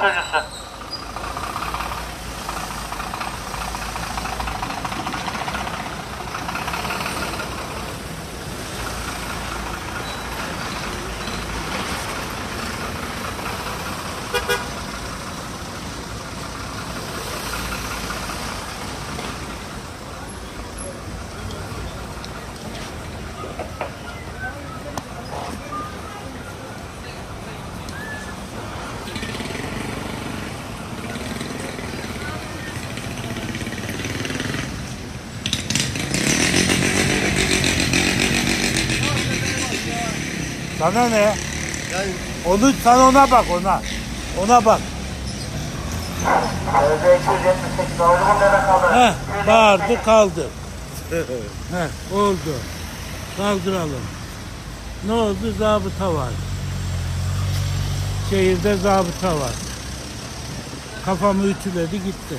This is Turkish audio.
是是是 Sana ne? Yani Onu sen ona bak ona. Ona bak. Evde 278 doğru mu neden kaldı? Heh, bağırdı kaldı. Heh, oldu. Kaldıralım. Ne oldu? Zabıta var. Şehirde zabıta var. Kafamı ütüledi gitti.